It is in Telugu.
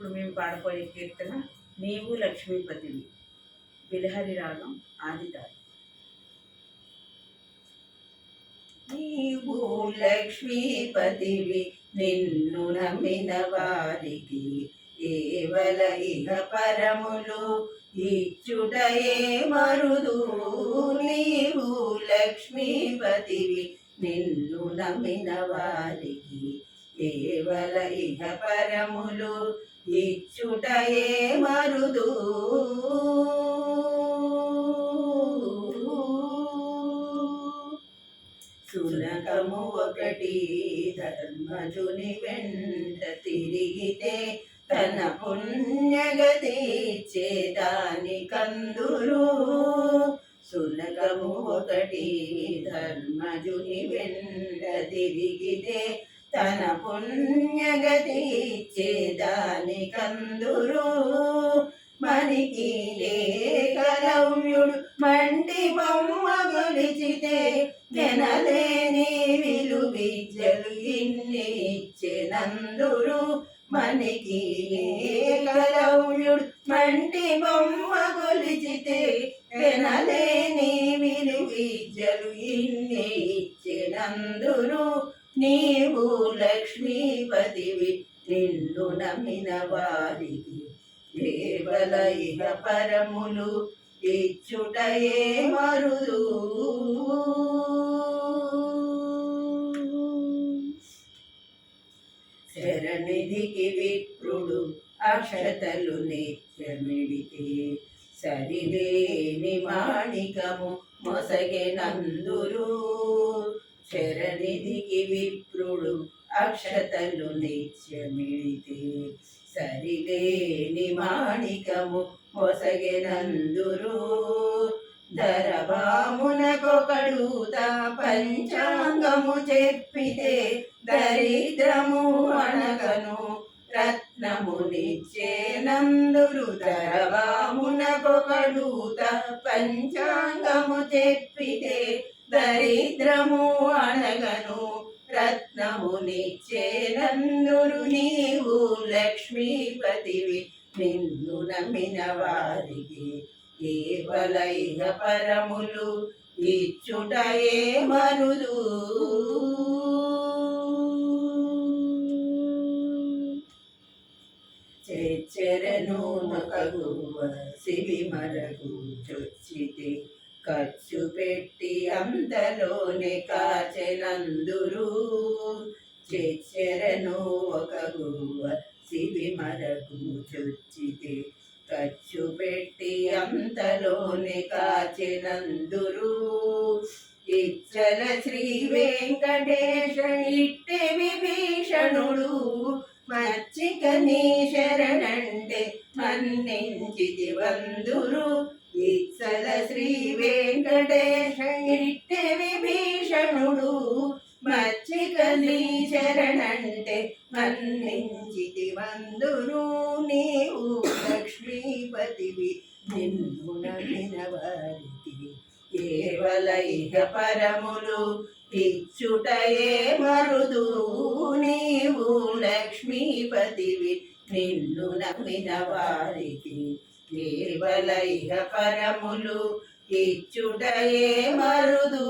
ఇప్పుడు మేము పాడబోయే కీర్తన నీవు లక్ష్మీపతివి బిలహరి రాగం ఆదితారు. నీవు లక్ష్మీపతివి నిన్ను నమ్మిన వారికి కేవల ఇహ పరములు ఇచ్చుటయే మరుదు. నీవు లక్ష్మీపతివి నిన్ను నమ్మిన వారికి కేవల ఇహ పరములు ఇచ్చుటయే మరుదు. సునకము ఒకటి ధర్మజుని వెంట తిరిగితే తన పుణ్యగతి చేదాని కందురు సునకము ఒకటి ధర్మజుని వెంట తిరిగితే తన పుణ్యగతి చేదాని కందురు మనికి లేకలవ్యుడు. మంటి బొమ్మ గొలిచితే జనలేని విలు విద్యలు ఇన్ని ఇచ్చెనందురు మనకి లేకలవ్యుడు. మంటి బొమ్మ గొలిచితే జనలేని విలు విద్యలు ఇన్ని ఇచ్చెనందురు నీవు లక్ష్మీపతివి నిన్ను నమ్మిన వారికి కేవల ఇహ పరములు ఇచ్చుటయే మరుదు. శరణిధికి విప్రుడు అక్షతలు నిత్యమిడితే సరిలేని మాణికము మొసగెనందురు శరణిధికి విప్రుడు అక్షతలు నిత్యమిడితే సరిలేని మాణికము మొసగెనందురు దరభామునకొకడుత పంచాంగము చెప్పితే దరిద్రము అనగను రత్నము నిచ్చేనందురు దరభామునకొకడుత పంచాంగము చెప్పితే దరిద్రము అనగను రత్నము నిచ్చేనందురు నీవు లక్ష్మీపతివి. నిన్ను నమ్మిన వారికి కేవల ఇహ పరములు ఇచ్చుటయే మరుదు. చెరను మకగువ చొచ్చితే కచ్చ అంతలోనే కాచెనందురు. చెచ్చరను ఒక గువ్వ శివి మరకు చొచ్చితే ఖర్చు పెట్టి అంతలోనే కాచెనందురు. ఇచ్చల శ్రీ వెంకటేశ ఇట్టె విభీషణుడు మచ్చిక నీ శరణంటే మన్నించిది వందురు ఇచ్చల శ్రీ వెంకటేశ ఇట్టె విభీషణుడు మచ్చిక నీ శరణంటే మన్నించితి వందురు నీవు లక్ష్మీపతివి. నిన్ను నమ్మిన కేవల ఇహ పరములు ఇచ్చుటయే మరుదు. నీవు లక్ష్మీపతివి నిన్ను నమ్మిన వారికి కేవల పరములు ఇచ్చుటయే మరుదు.